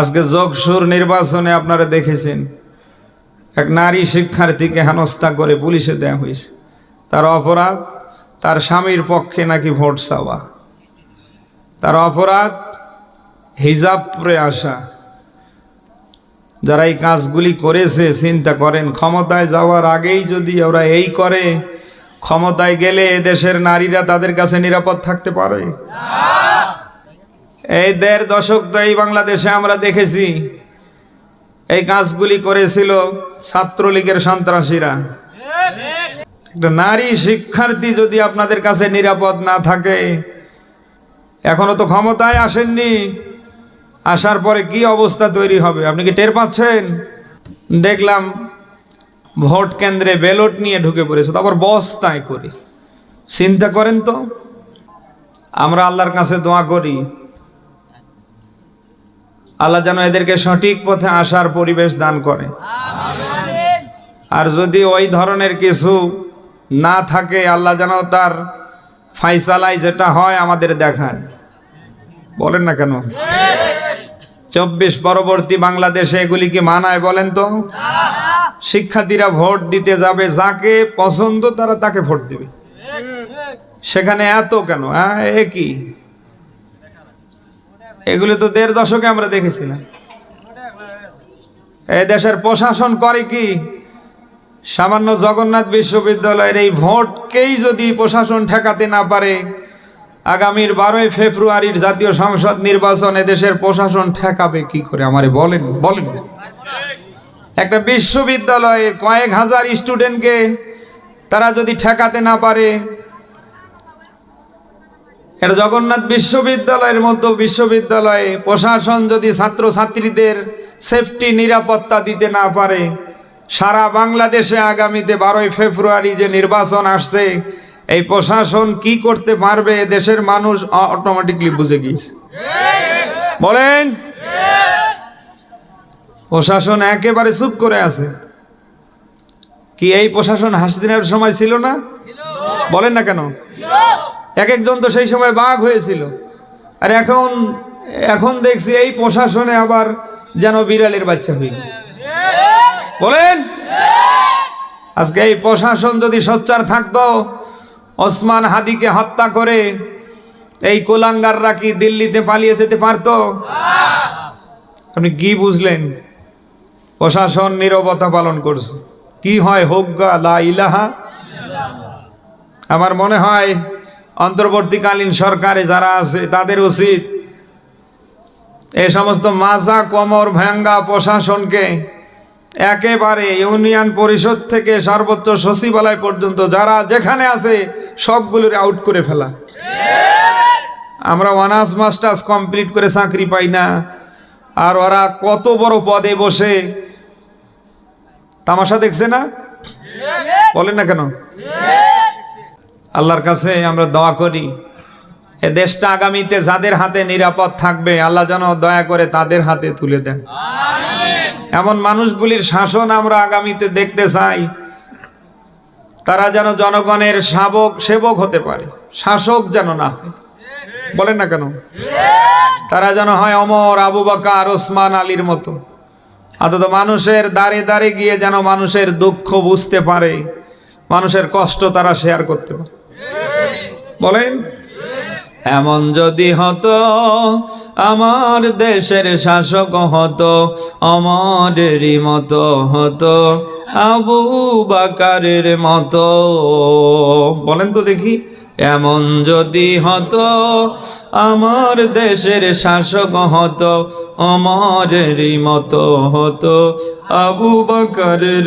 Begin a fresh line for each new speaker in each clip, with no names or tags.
আজকে যোগসুর নির্বাচনে আপনারা দেখেছেন, এক নারী শিক্ষার্থীকে হেনস্থা করে পুলিশে দেওয়া হয়েছে। তার অপরাধ, তার স্বামীর পক্ষে নাকি ভোট চাওয়া। তার অপরাধ, হিজাব পরে আসা। যারা এই কাজগুলি করেছে, চিন্তা করেন, ক্ষমতায় যাওয়ার আগেই যদি ওরা এই করে, ক্ষমতায় গেলে দেশের নারীরা তাদের কাছে নিরাপদ থাকতে পারে? এই দেড় দশক তো এই বাংলাদেশে আমরা দেখেছি এই কাজগুলি করেছিল ছাত্রলীগের সন্ত্রাসীরা। একটা নারী শিক্ষার্থী যদি আপনাদের কাছে নিরাপদ না থাকে, এখনও তো ক্ষমতায় আসেননি, আসার পরে কি অবস্থা তৈরি হবে? আপনি কি টের পাচ্ছেন? দেখলাম ভোট কেন্দ্রে ব্যালট নিয়ে ঢুকে পড়েছে তারপর বস্তায় করে। চিন্তা করেন তো, আমরা আল্লাহর কাছে দোয়া করি। আল্লাহ যেন এদেরকে সঠিক পথে আসার পরিবেশ দান করে। আর যদি ওই ধরনের কিছু না থাকে, আল্লাহ যেন তার ফাইসালাই যেটা হয় আমাদের দেখান। বলেন না কেন? চব্বিশ পরবর্তী বাংলাদেশে এগুলি কি মানায় বলেন তো? শিক্ষার্থীরা ভোট দিতে যাবে, যাকে পছন্দ তারা তাকে ভোট দিবে। সেখানে এত কেন? হ্যাঁ এ কি? এগুলি তো দেড় দশকে আমরা দেখেছিলাম। এই দেশের প্রশাসন করে কি? সামান্য জগন্নাথ বিশ্ববিদ্যালয়ের এই ভোটকেই যদি প্রশাসন ঠেকাতে না পারে, আগামীর বারোই ফেব্রুয়ারির জাতীয় সংসদ নির্বাচনে দেশের প্রশাসন ঠেকাবে কি করে? আমারে বলেন বলেন। একটা বিশ্ববিদ্যালয়ের কয়েক হাজার স্টুডেন্টকে তারা যদি ঠেকাতে না পারে এটা জগন্নাথ বিশ্ববিদ্যালয়ের মতো বিশ্ববিদ্যালয়ে প্রশাসন যদি ছাত্রছাত্রীদের সেফটি নিরাপত্তা দিতে না পারে, সারা বাংলাদেশে আগামীতে বারোই ফেব্রুয়ারি যে নির্বাচন আসছে, এই প্রশাসন কি করতে পারবে দেশের মানুষ অটোমেটিকলি বুঝে গিয়েছে। বলেন? প্রশাসন একেবারে চুপ করে আছে। কি এই প্রশাসন হাসদিনের সময় ছিল না? বলেন না কেন? এক একজন তো সেই সময় বাঘ হয়েছিল। আর এখন এখন দেখছি এই প্রশাসনে আবার যেন বিড়ালের বাচ্চা হয়ে গেছে। বলেন? আজকে এই প্রশাসন যদি সোচ্চার থাকতো, ওসমান হাদিকে হত্যা করে এই কোলাঙ্গাররা কি দিল্লিতে পালিয়ে যেতে পারতো? আপনি কি বুঝলেন? প্রশাসন নিরবতা পালন করছে। কি হয়? হোক গা লা ইলাহা। আমার মনে হয় অন্তর্বর্তীকালীন সরকারে যারা আছে, তাদের উচিত এই সমস্ত মাজা, কমর ভাঙ্গা প্রশাসনকে একেবারে ইউনিয়ন পরিষদ থেকে সর্বোচ্চ সচিবালয় পর্যন্ত যারা যেখানে আছে, সবগুলোর আউট করে ফেলা। আমরা অনার্স মাস্টার্স কমপ্লিট করে চাকরি পাই না। আর ওরা কত বড় পদে বসে তামাশা দেখছে না? বলেন না কেন? আল্লাহর কাছে আমরা দোয়া করি এ দেশটা আগামীতে যাদের হাতে নিরাপদ থাকবে আল্লাহ যেন দয়া করে তাদের হাতে তুলে দেন। এমন মানুষগুলির শাসন আমরা আগামীতে দেখতে চাই তারা যেন জনগণের শাবক সেবক হতে পারে শাসক যেন না হয়। বলেন না কেন? তারা যেন হয় অমর আবু বাকার ওসমান আলীর মতো। অন্তত মানুষের দাঁড়ে দাঁড়ে গিয়ে যেন মানুষের দুঃখ বুঝতে পারে মানুষের কষ্ট তারা শেয়ার করতে পারে। বলেন। এমন যদি হতো, আমার দেশের শাসক হতো অমরেরই মতো হতো, আবু বাকারের মতো। বলেন তো দেখি। এমন যদি হতো, আমার দেশের শাসক হতো অমরেরই মতো হতো, আবু বাকারের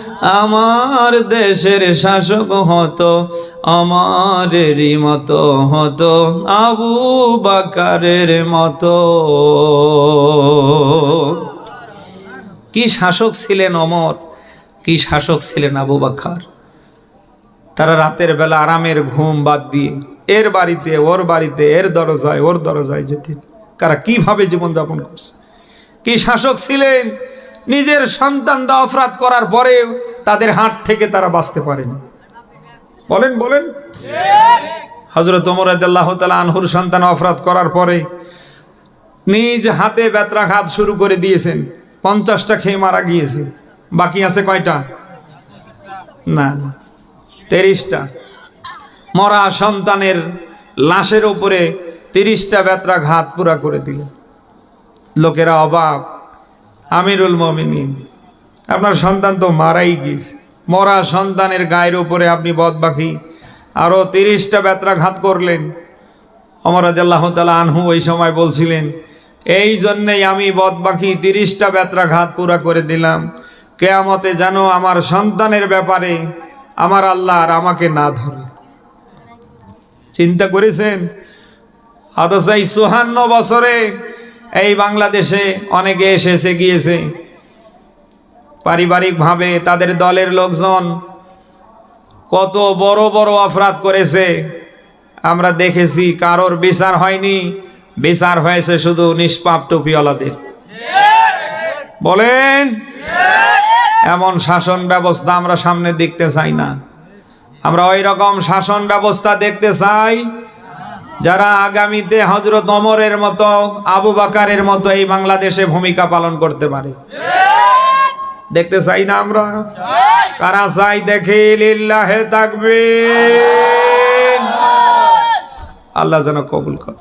আমার দেশের শাসক হতো আমারেরই মতো হতো, আবু বাকারের মতো। কি শাসক ছিলেন অমর, কি শাসক ছিলেন আবু বাকার? তারা রাতের বেলা আরামের ঘুম বাদ দিয়ে এর বাড়িতে, ওর বাড়িতে, এর দরজায়, ওর দরজায় যেতেন। কারা কীভাবে জীবনযাপন করছে? কি শাসক ছিলেন? নিজের সন্তানটা অপরাধ করার পরেও তাদের হাত থেকে তারা বাঁচতে পারেনি। বলেন বলেন। হজরত ওমরাদাল্লাহ তালা আনহুর সন্তান অপরাধ করার পরে নিজ হাতে ব্যত্রাঘাত শুরু করে দিয়েছেন। পঞ্চাশটা খেয়ে মারা গিয়েছে। বাকি আছে কয়টা? না তিরিশটা মরা সন্তানের লাশের উপরে তিরিশটা ব্যত্রাঘাত পুরা করে দিল লোকেরা অবাক। আমিরুল মমিনিন। আপনার সন্তান তো মারাই গিয়েছে। মরা সন্তানের গায়ের উপরে আপনি বদবাকি। আরও তিরিশটা ব্যত্রাঘাত করলেন। অমর রাজাল্লাহ তালা আনহু ওই সময় বলছিলেন, এই জন্যেই আমি বদবাকি তিরিশটা ব্যত্রাঘাত পুরা করে দিলাম। কেয়ামতে যেন আমার সন্তানের ব্যাপারে আমার আল্লাহ আর আমাকে না ধরে। চিন্তা করেছেন? অথচ এই চুহান্ন বছরে এই বাংলাদেশে অনেকে এসেছে, গিয়েছে। পারিবারিকভাবে তাদের দলের লোকজন কত বড় বড় অপরাধ করেছে। আমরা দেখেছি কারোর বিচার হয়নি, বিচার হয়েছে শুধু নিষ্পাপ টুপিওয়ালাদের। বলেন, এমন শাসন ব্যবস্থা আমরা সামনে দেখতে চাই না। আমরা ওই রকম শাসন ব্যবস্থা দেখতে চাই, যারা আগামীতে হজরত অমরের মতো, আবু বাকারের মতো এই বাংলাদেশে ভূমিকা পালন করতে পারে। দেখতে চাই না আমরা? কারা চাই দেখে লিল্লাহে থাকবে আল্লাহ। যেন কবুল কর।